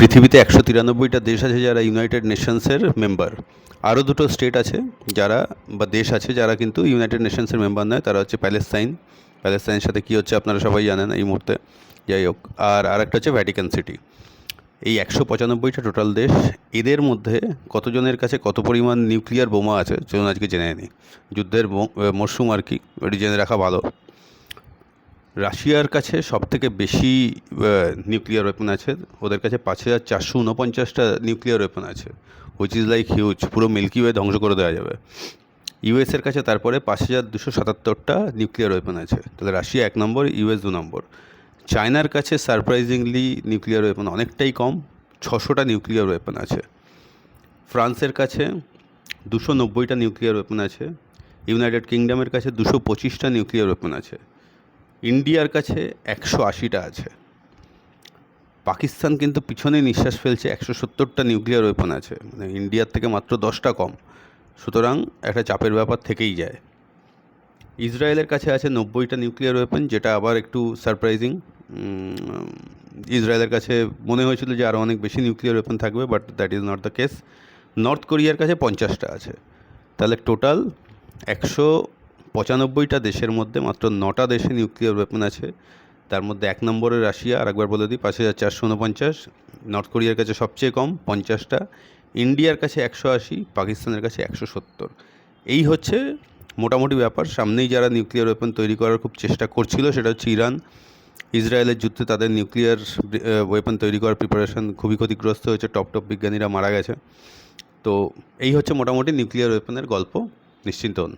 পৃথিবীতে একশো তিরানব্বইটা দেশ আছে যারা ইউনাইটেড নেশনসের মেম্বার আরও দুটো স্টেট আছে যারা, বা দেশ আছে যারা কিন্তু ইউনাইটেড নেশনসের মেম্বার নয়, তারা হচ্ছে প্যালেস্তাইন প্যালেস্তাইনের সাথে কী হচ্ছে আপনারা সবাই জানেন এই মুহূর্তে। যাই হোক, আর আরেকটা হচ্ছে ভ্যাটিকান সিটি এই একশো পঁচানব্বইটা টোটাল দেশ, এদের মধ্যে কতজনের কাছে কত পরিমাণ নিউক্লিয়ার বোমা আছে, চলুন আজকে জেনে নিই। যুদ্ধের মরশুম আর কি এটি জেনে রাখা ভালো। রাশিয়ার কাছে সবথেকে বেশি নিউক্লিয়ার ওয়েপন আছে। ওদের কাছে পাঁচ হাজার চারশো উনপঞ্চাশটা নিউক্লিয়ার ওয়েপন আছে হুইচ ইজ লাইক হিউজ পুরো মিল্কি ওয়ে ধ্বংস করে দেওয়া যাবে। ইউএসের কাছে তারপরে পাঁচ হাজার দুশো সাতাত্তরটা নিউক্লিয়ার ওয়েপন আছে। তাহলে রাশিয়া এক নম্বর ইউএস দু নম্বর। চায়নার কাছে সারপ্রাইজিংলি নিউক্লিয়ার ওয়েপন অনেকটাই কম, ছশোটা নিউক্লিয়ার ওয়েপন আছে। ফ্রান্সের কাছে দুশো নব্বইটা নিউক্লিয়ার ওয়েপন আছে। ইউনাইটেড কিংডমের কাছে দুশো পঁচিশটা নিউক্লিয়ার ওয়েপন আছে। ইন্ডিয়ার কাছে একশো আশিটা আছে। পাকিস্তান কিন্তু পিছনে নিঃশ্বাস ফেলছে, একশো সত্তরটা নিউক্লিয়ার ওয়েপন আছে। মানে ইন্ডিয়ার থেকে মাত্র দশটা কম। সুতরাং একটা চাপের ব্যাপার থেকেই যায়। ইসরায়েলের কাছে আছে নব্বইটা নিউক্লিয়ার ওয়েপন যেটা আবার একটু সারপ্রাইজিং ইসরায়েলের কাছে মনে হয়েছিল যে আরও অনেক বেশি নিউক্লিয়ার ওয়েপন থাকবে but that is not the case North কোরিয়ার কাছে পঞ্চাশটা আছে। তাহলে টোটাল একশো পঁচানব্বইটা দেশের মধ্যে মাত্র নটা দেশে নিউক্লিয়ার ওয়েপন আছে। তার মধ্যে এক নম্বরে রাশিয়া আরেকবার বলে দিই, পাঁচ হাজার চারশো উনপঞ্চাশ। নর্থ কোরিয়ার কাছে সবচেয়ে কম, পঞ্চাশটা। ইন্ডিয়ার কাছে একশো আশি, পাকিস্তানের কাছে একশো সত্তর। এই হচ্ছে মোটামুটি ব্যাপার। সামনেই যারা নিউক্লিয়ার ওয়েপন তৈরি করার খুব চেষ্টা করছিল, সেটা হচ্ছে ইরান। ইসরায়েলের যুদ্ধে তাদের নিউক্লিয়ার ওয়েপন তৈরি করার প্রিপারেশন খুবই ক্ষতিগ্রস্ত হয়েছে। টপ টপ বিজ্ঞানীরা মারা গেছে। তো এই হচ্ছে মোটামুটি নিউক্লিয়ার ওয়েপনের গল্প। নিশ্চিন্ত হন।